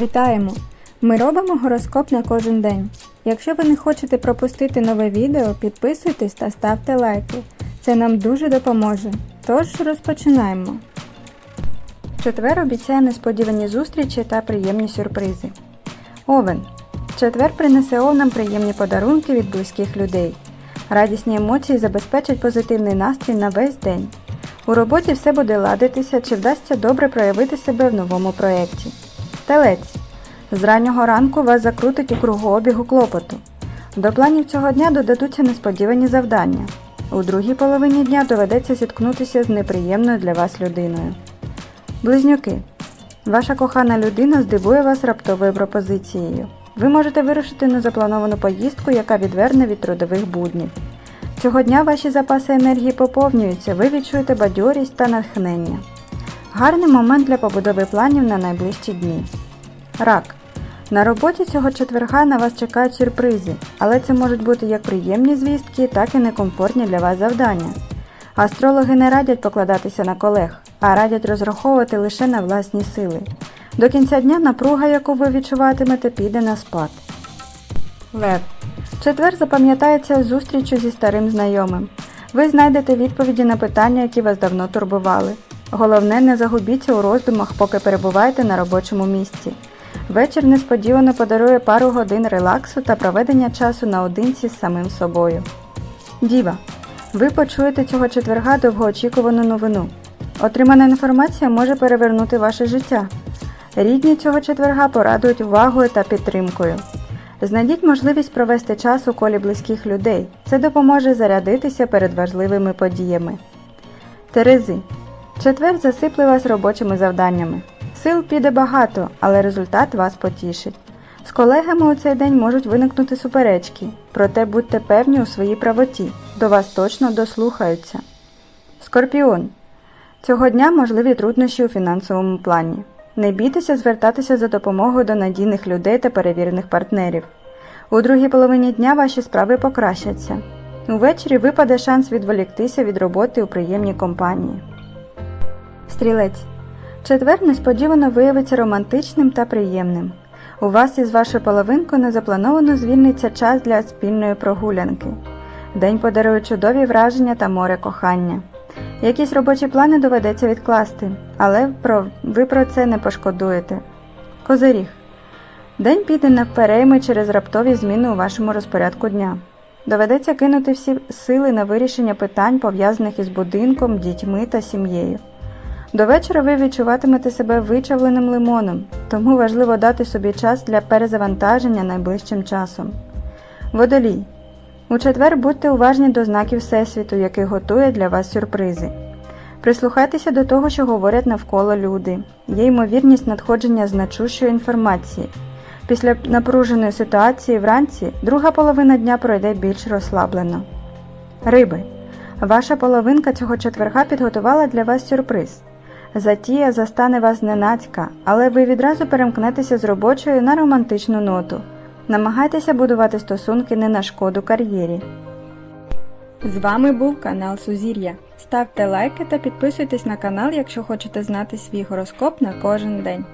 Вітаємо! Ми робимо гороскоп на кожен день. Якщо ви не хочете пропустити нове відео, підписуйтесь та ставте лайки. Це нам дуже допоможе. Тож розпочинаємо. Четвер обіцяє несподівані зустрічі та приємні сюрпризи. Овен. Четвер принесе нам приємні подарунки від близьких людей. Радісні емоції забезпечать позитивний настрій на весь день. У роботі все буде ладитися чи вдасться добре проявити себе в новому проєкті. Телець. З раннього ранку вас закрутить у кругообігу клопоту. До планів цього дня додадуться несподівані завдання. У другій половині дня доведеться зіткнутися з неприємною для вас людиною. Близнюки. Ваша кохана людина здивує вас раптовою пропозицією. Ви можете вирушити на заплановану поїздку, яка відверне від трудових буднів. Цього дня ваші запаси енергії поповнюються, ви відчуєте бадьорість та натхнення. Гарний момент для побудови планів на найближчі дні. Рак. На роботі цього четверга на вас чекають сюрпризи, але це можуть бути як приємні звістки, так і некомфортні для вас завдання. Астрологи не радять покладатися на колег, а радять розраховувати лише на власні сили. До кінця дня напруга, яку ви відчуватимете, піде на спад. Лев. Четвер запам'ятається зустрічю зі старим знайомим. Ви знайдете відповіді на питання, які вас давно турбували. Головне, не загубіться у роздумах, поки перебуваєте на робочому місці. Вечір несподівано подарує пару годин релаксу та проведення часу наодинці з самим собою. Діва. Ви почуєте цього четверга довгоочікувану новину. Отримана інформація може перевернути ваше життя. Рідні цього четверга порадують увагою та підтримкою. Знайдіть можливість провести час у колі близьких людей. Це допоможе зарядитися перед важливими подіями. Терези. Четвер засипле вас робочими завданнями. Сил піде багато, але результат вас потішить. З колегами у цей день можуть виникнути суперечки, проте будьте певні у своїй правоті, до вас точно дослухаються. Скорпіон. Цього дня можливі труднощі у фінансовому плані. Не бійтеся звертатися за допомогою до надійних людей та перевірених партнерів. У другій половині дня ваші справи покращаться. Увечері випаде шанс відволіктися від роботи у приємній компанії. Стрілець. Четвер несподівано виявиться романтичним та приємним. У вас із вашою половинкою незаплановано звільниться час для спільної прогулянки. День подарує чудові враження та море кохання. Якісь робочі плани доведеться відкласти, але про, ви про це не пошкодуєте. Козиріг. День піде на перейми через раптові зміни у вашому розпорядку дня. Доведеться кинути всі сили на вирішення питань, пов'язаних із будинком, дітьми та сім'єю. До вечора ви відчуватимете себе вичавленим лимоном, тому важливо дати собі час для перезавантаження найближчим часом. Водолій. У четвер будьте уважні до знаків Всесвіту, який готує для вас сюрпризи. Прислухайтеся до того, що говорять навколо люди. Є ймовірність надходження значущої інформації. Після напруженої ситуації вранці друга половина дня пройде більш розслаблено. Риби. Ваша половинка цього четверга підготувала для вас сюрприз. Затія застане вас ненацька, але ви відразу перемкнетеся з робочою на романтичну ноту. Намагайтеся будувати стосунки не на шкоду кар'єрі. З вами був канал Сузір'я. Ставте лайки та підписуйтесь на канал, якщо хочете знати свій гороскоп на кожен день.